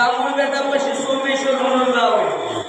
जांभूळ पशी सोमेश्वर म्हणून गाव आहे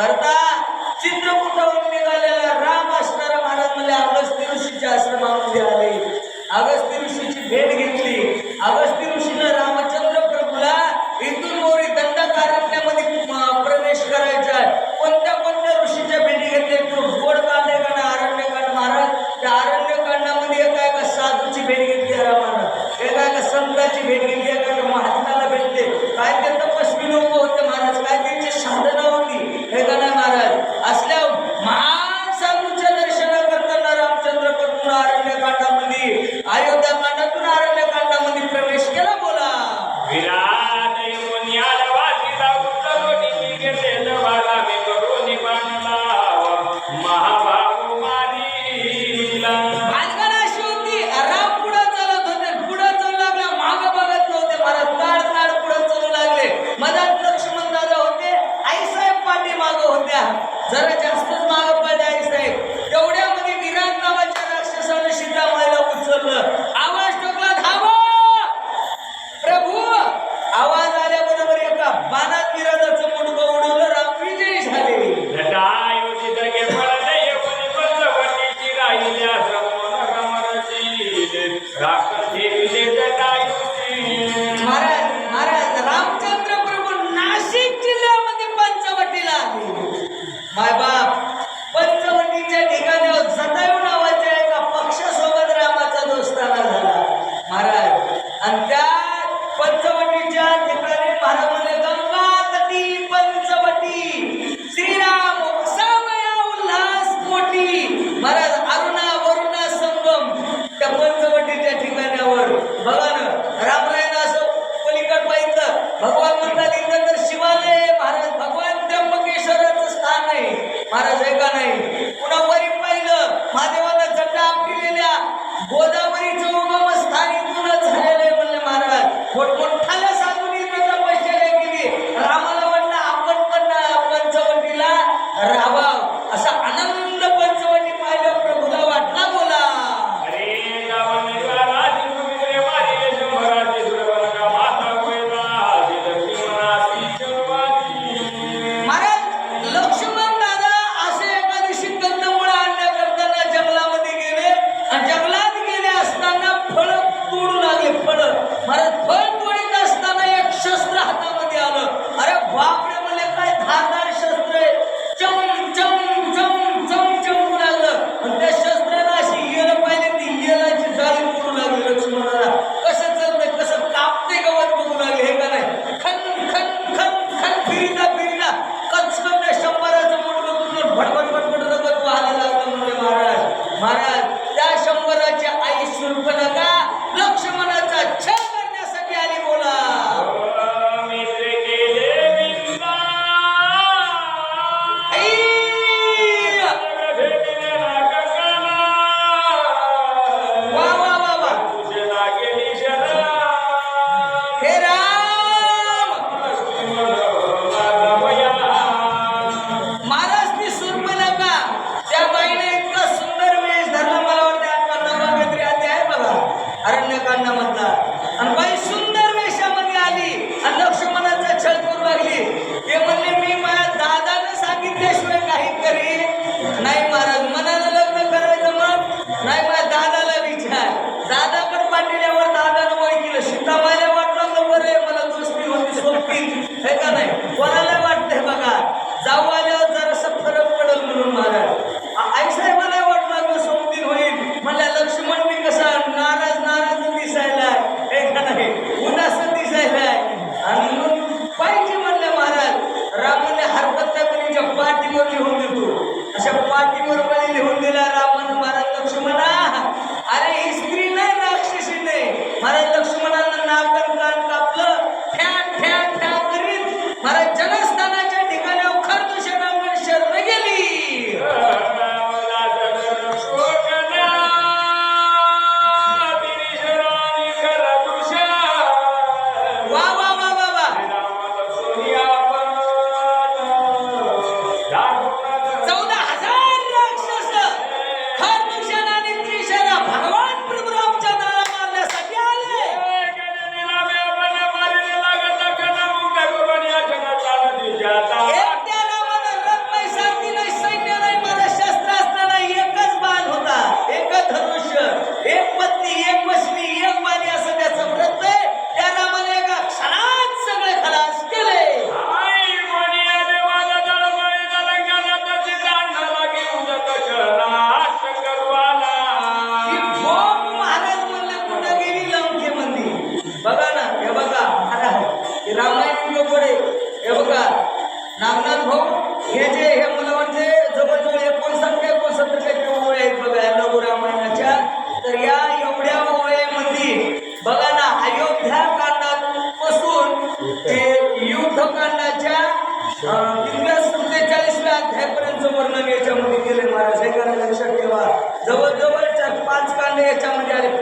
ಬರ್ತಾ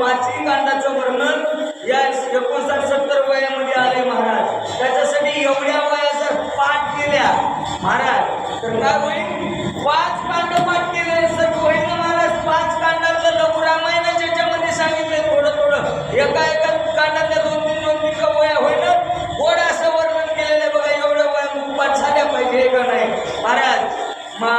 पाचही कांडाचं वर्णन या एकोणसाठ सत्तर वयामध्ये आले महाराज. त्याच्यासाठी एवढ्या वया जर पाठ केल्या महाराज तर काय होईल? पाच कांड पाठ केले सर होईल महाराज? पाच कांडातलं लघु रामायण ज्याच्यामध्ये सांगितलंय थोडं थोडं. एका एका कांडातल्या दोन तीन दोन तीन का वया होईल गोड असं वर्णन केलेलं बघा एवढं वया मुखपात झाल्या पाहिजे का नाही? महाराज मा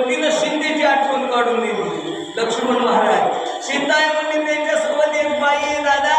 तिनं शिंदेची आठवण काढून दिली. लक्ष्मण महाराज सीताय म्हणून त्यांच्यासोबत एक बाई दादा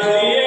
Hallelujah.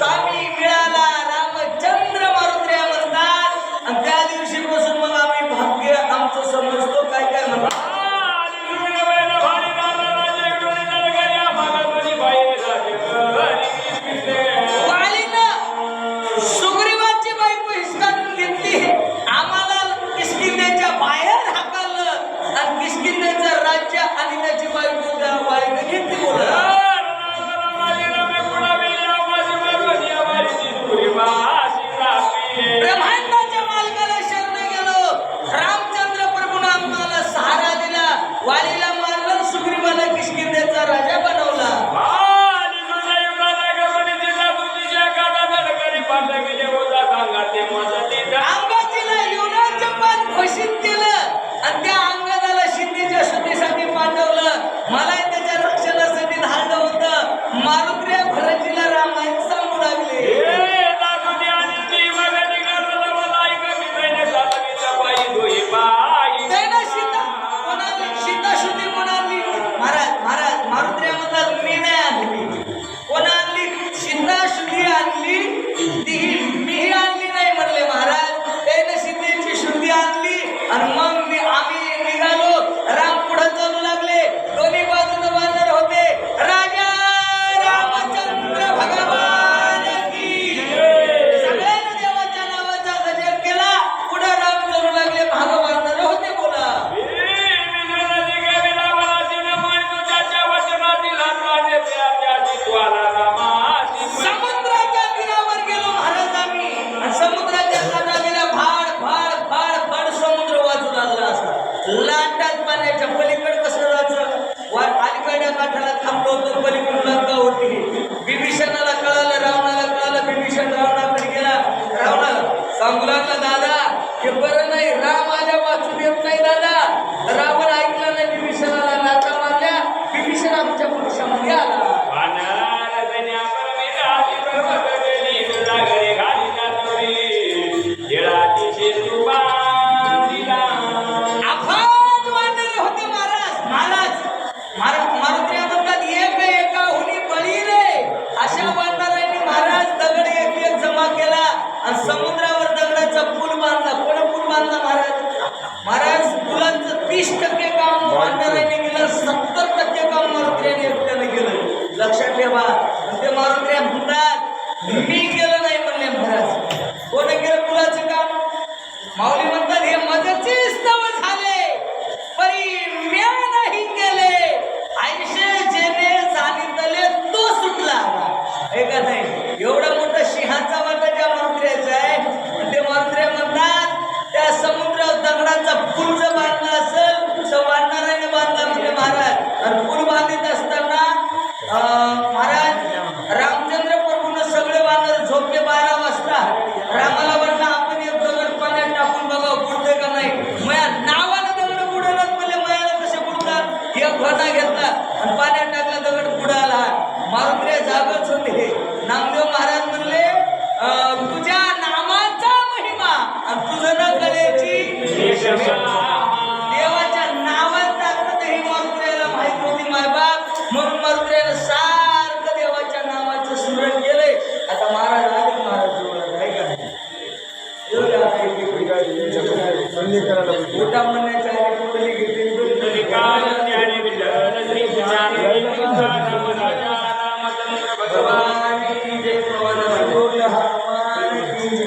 time